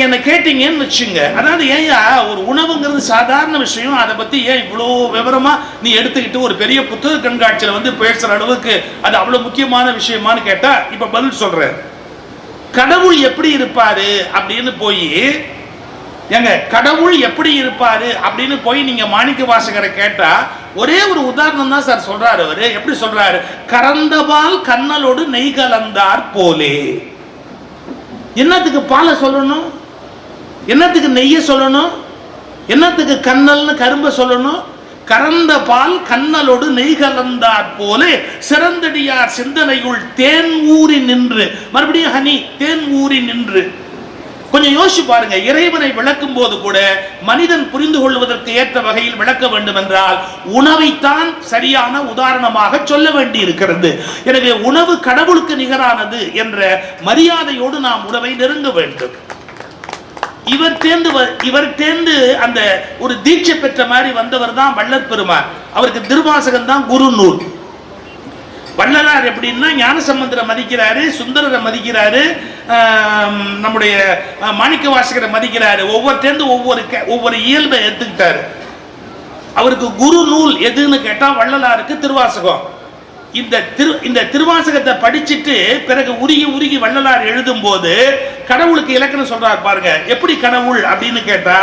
நீங்க என்ன கேட்டீங்கன்னு வச்சுங்க. அதாவது ஏயா ஒரு உணவுங்கிறது சாதாரண விஷயம். அதை பத்தி ஏன் இவ்வளோ விவரமா நீ எடுத்துக்கிட்டு ஒரு பெரிய புத்தக கண்காட்சியில வந்து பேசுற அளவுக்கு அது அவ்வளவு முக்கியமான விஷயமானு கேட்டா இப்ப பதில் சொல்றேன். கடவுள் எப்படி இருப்பாரு அப்படின்னு போய் ஏங்க கடவுள் எப்படி இருப்பாரு அப்படின்னு போய் நீங்க மாணிக்க வாசகரை கேட்டா ஒரே ஒரு உதாரணம் தான் சார் சொல்றாரு அவரு. எப்படி சொல்றாரு? கறந்தபால் கண்ணலோடு நெய் கலந்தார் போலே. என்னத்துக்கு பாலை சொல்லணும்? என்னத்துக்கு நெய்ய சொல்லணும்? என்னத்துக்கு கண்ணல்னு கரும்ப சொல்லணும்? கறந்த பால் கண்ணலோடு நெய் கலந்தாற் போல சிறந்தடியார் சிந்தனையுள் தேன் ஊறி நின்று. மறுபடியும் ஹனி தேன் ஊறி நின்று. கொஞ்சம் யோசிச்சு பாருங்க. இறைவனை விளக்கும் போது கூட மனிதன் புரிந்து கொள்வதற்கு ஏற்ற வகையில் விளக்க வேண்டும் என்றால் உணவைத்தான் சரியான உதாரணமாக சொல்ல வேண்டி இருக்கிறது எனவே உணவு கடவுளுக்கு நிகரானது என்ற மரியாதையோடு நாம் உணவை நெருங்க வேண்டும். இவர் தேர்ந்து வ- இவர் தேர்ந்து அந்த ஒரு தீட்சை பெற்ற மாதிரி வந்தவர் தான் வள்ளற் பெருமான் அவருக்கு திருவாசகம் தான் குரு நூல். வள்ளலார் எப்படின்னா ஞானசம்பந்தரை மதிக்கிறாரு சுந்தரரை மதிக்கிறாரு நம்முடைய மாணிக்க வாசகரை மதிக்கிறாரு. ஒவ்வொருத்தேர்ந்து ஒவ்வொரு கே- ஒவ்வொரு இயல்பை எடுத்துக்கிட்டாரு. அவருக்கு குரு நூல் எதுன்னு கேட்டால் வள்ளலாருக்கு திருவாசகம். இந்த திரு இந்த திருவாசகத்தை படிச்சுட்டு பிறகு உருகி உருகி வள்ளலார் எழுதும் போது கடவுளுக்கு இலக்கணம் சொல்றார் பாருங்க. எப்படி கடவுள் அப்படின்னு கேட்டா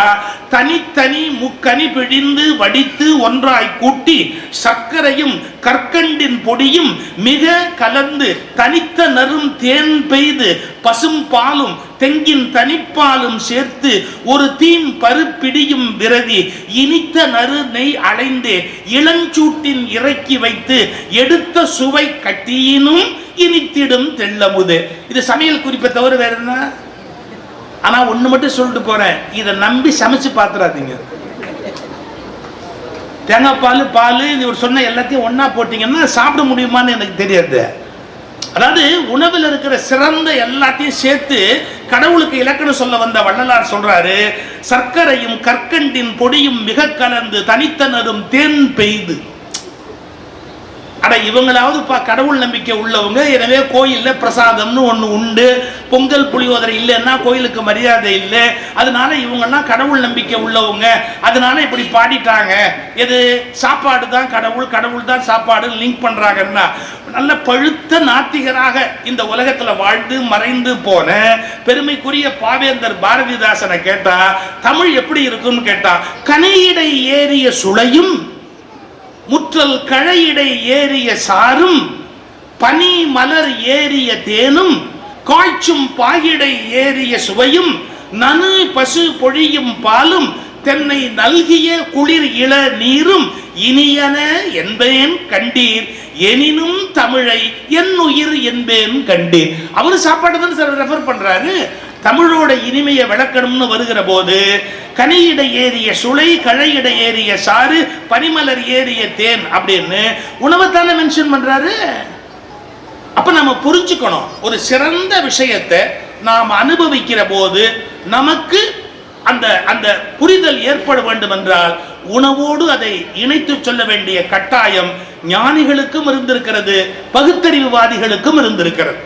தனித்தனி முக்கனி பிழிந்து வடித்து ஒன்றாய் கூட்டி சர்க்கரையும் கற்கண்டின் பொடியும் மிக கலந்து தனித்த நறும் தேன் பெய்து பசும் பாலும் தெங்கின் தனிப்பாலும் சேர்த்து ஒரு தீம் பருப்பிடியும் விரதி இனித்த நறு நெய் அலைந்தே இளஞ்சூட்டின் இறக்கி வைத்து எடுத்த சுவை கட்டியினும் இனித்திடும் தெள்ளமுது. இது சமையல் குறிப்பை தவிர வேற என்ன? ஆனா ஒண்ணு மட்டும் சொல்லிட்டு போறேன். இதை நம்பி சமைச்சு பாத்துறாதீங்க. தேங்காய் பால் பால் இவர் சொன்ன எல்லாத்தையும் ஒன்றா போட்டீங்கன்னா சாப்பிட முடியுமான்னு எனக்கு தெரியாது. அதாவது உணவில் இருக்கிற சிறந்த எல்லாத்தையும் சேர்த்து கடவுளுக்கு இலக்கணம் சொல்ல வந்த வள்ளலார் சொல்றாரு சர்க்கரையும் கற்கண்டின் பொடியும் மிக கலந்து தனித்தனரும் தேன் பெய்து. அட இவங்களாவது பா கடவுள் நம்பிக்கை உள்ளவங்க. எனவே கோயிலில் பிரசாதம்னு ஒன்று உண்டு. பொங்கல் புளியோதரை இல்லைன்னா கோயிலுக்கு மரியாதை இல்லை. அதனால இவங்கெல்லாம் கடவுள் நம்பிக்கை உள்ளவங்க. அதனால இப்படி பாடிட்டாங்க. எது? சாப்பாடு தான் கடவுள் கடவுள் தான் சாப்பாடு லிங்க் பண்றாங்கன்னா நல்ல பழுத்த நாத்திகராக இந்த உலகத்துல வாழ்ந்து மறைந்து போன பெருமைக்குரிய பாவேந்தர் பாரதிதாசனை கேட்டா தமிழ் எப்படி இருக்கும்னு கேட்டா கனையிடை ஏறிய சுளையும் ஊற்றல் கழையிடை ஏறிய சாரும் பனி மலர் ஏறிய தேனும் காய்ச்சும் பாகிடை ஏறிய சுவையும் நனு பசு பொழியும் பாலும் தென்னை நல்கிய குளிர் இள நீரும் இனியன என்பேன் கண்டீர். எனினும் தமிழை என் உயிர் என்பேன் கண்டீர். அவர் சாப்பாடு தான் சார் ரெஃபர் பண்றாரு? தமிழோட இனிமையை விளக்கணும்னு வருகிற போது கனியிட ஏறிய சுளை கழையிட ஏறிய சாறு பனிமலர் ஏறிய தேன் அப்படின்னு உணவைத்தானே மென்ஷன் பண்றாரு? அப்ப நம்ம புரிஞ்சுக்கணும். ஒரு சிறந்த விஷயத்தை நாம் அனுபவிக்கிற போது நமக்கு அந்த அந்த புரிதல் ஏற்பட வேண்டும் என்றால் உணவோடு அதை இணைத்து சொல்ல வேண்டிய கட்டாயம் ஞானிகளுக்கும் இருந்திருக்கிறது பகுத்தறிவுவாதிகளுக்கும் இருந்திருக்கிறது.